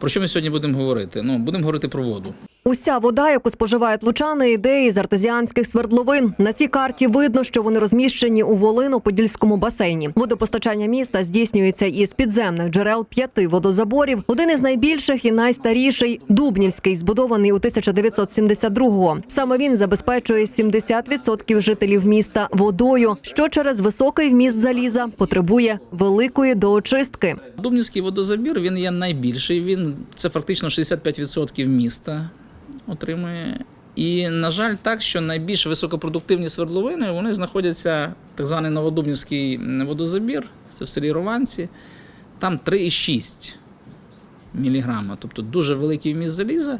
Про що ми сьогодні будемо говорити? Ну, будемо говорити про воду. Уся вода, яку споживають лучани, йде із артезіанських свердловин. На цій карті видно, що вони розміщені у Волино-Подільському басейні. Водопостачання міста здійснюється із підземних джерел п'яти водозаборів. Один із найбільших і найстаріший Дубнівський, збудований у 1972-го. Саме він забезпечує 70% жителів міста водою, що через високий вміст заліза потребує великої доочистки. Дубнівський водозабір він є найбільший. Він це фактично 65% міста отримує. І, на жаль, так, що найбільш високопродуктивні свердловини вони знаходяться так званий Новодубнівський водозабір, це в селі Рованці. Там 3,6 міліграма, тобто дуже великий вміст заліза,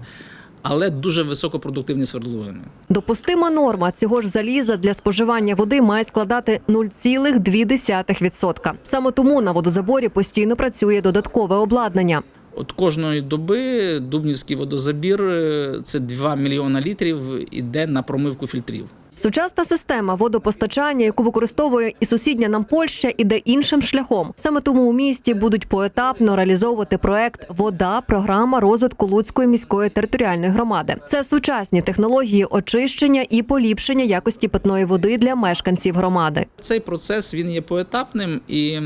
але дуже високопродуктивні свердловини. Допустима норма цього ж заліза для споживання води має складати 0,2%. Саме тому на водозаборі постійно працює додаткове обладнання. От кожної доби Дубнівський водозабір е, це 2 мільйона літрів іде на промивку фільтрів. Сучасна система водопостачання, яку використовує і сусідня нам Польща, іде іншим шляхом. Саме тому у місті будуть поетапно реалізовувати проект Вода програма розвитку Луцької міської територіальної громади. Це сучасні технології очищення і поліпшення якості питної води для мешканців громади. Цей процес він є поетапним, і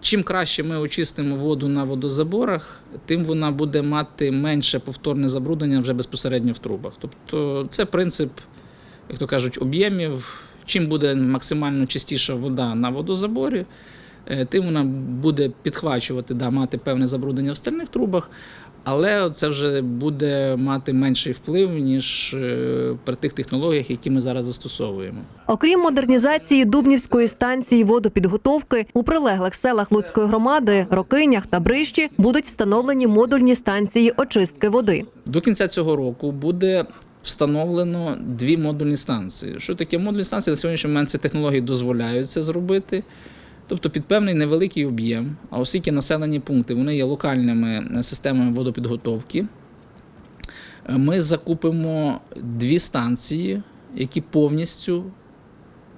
чим краще ми очистимо воду на водозаборах, тим вона буде мати менше повторне забруднення вже безпосередньо в трубах. Тобто це принцип, як то кажуть, об'ємів. Чим буде максимально чистіша вода на водозаборі, е, тим вона буде підхвачувати, да, мати певне забруднення в стальних трубах, але це вже буде мати менший вплив, ніж е, при тих технологіях, які ми зараз застосовуємо. Окрім модернізації Дубнівської станції водопідготовки, у прилеглих селах Луцької громади, Рокинях та Брищі будуть встановлені модульні станції очистки води. До кінця цього року буде встановлено дві модульні станції. Що таке модульні станції? На сьогоднішній момент ці технології дозволяють це зробити. Тобто під певний невеликий об'єм, а оскільки населені пункти вони є локальними системами водопідготовки, ми закупимо дві станції, які повністю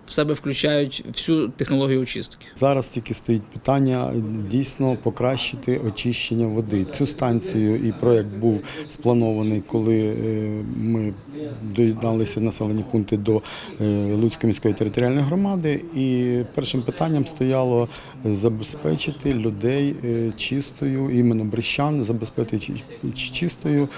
в себе включають всю технологію очистки. Зараз тільки стоїть питання дійсно покращити очищення води. Цю станцію і проект був спланований, коли е, ми доєдналися населені пункти до е, Луцької міської територіальної громади. І першим питанням стояло забезпечити людей е, чистою, іменно брещан, забезпечити чи- чи- чистою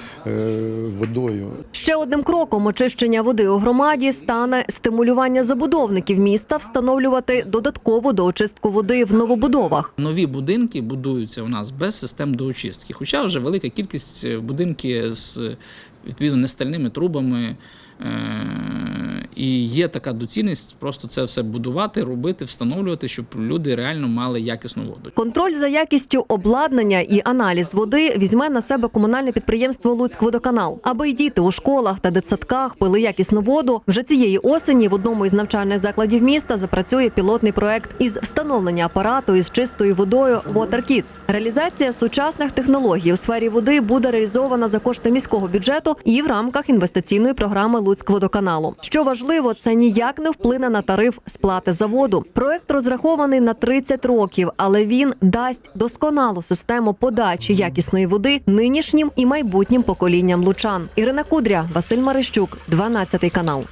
водою. Ще одним кроком очищення води у громаді стане стимулювання забудовників міста встановлювати додаткову доочистку води в новобудовах. Нові будинки будуються у нас без систем доочистки. Хоча вже велика кількість е, будинків з відповідно нестальними трубами. Е, І є така доцільність просто це все будувати, робити, встановлювати, щоб люди реально мали якісну воду. Контроль за якістю обладнання і аналіз води візьме на себе комунальне підприємство Луцькводоканал. Аби й діти у школах та дитсадках пили якісну воду. Вже цієї осені в одному із навчальних закладів міста запрацює пілотний проект із встановлення апарату із чистою водою Water Kids. Реалізація сучасних технологій у сфері води буде реалізована за кошти міського бюджету і в рамках інвестиційної програми Луцькводоканалу. Що важливо, це ніяк не вплине на тариф сплати за воду. Проект розрахований на 30 років, але він дасть досконалу систему подачі якісної води нинішнім і майбутнім поколінням лучан. Ірина Кудря, Василь Марищук, 12 канал.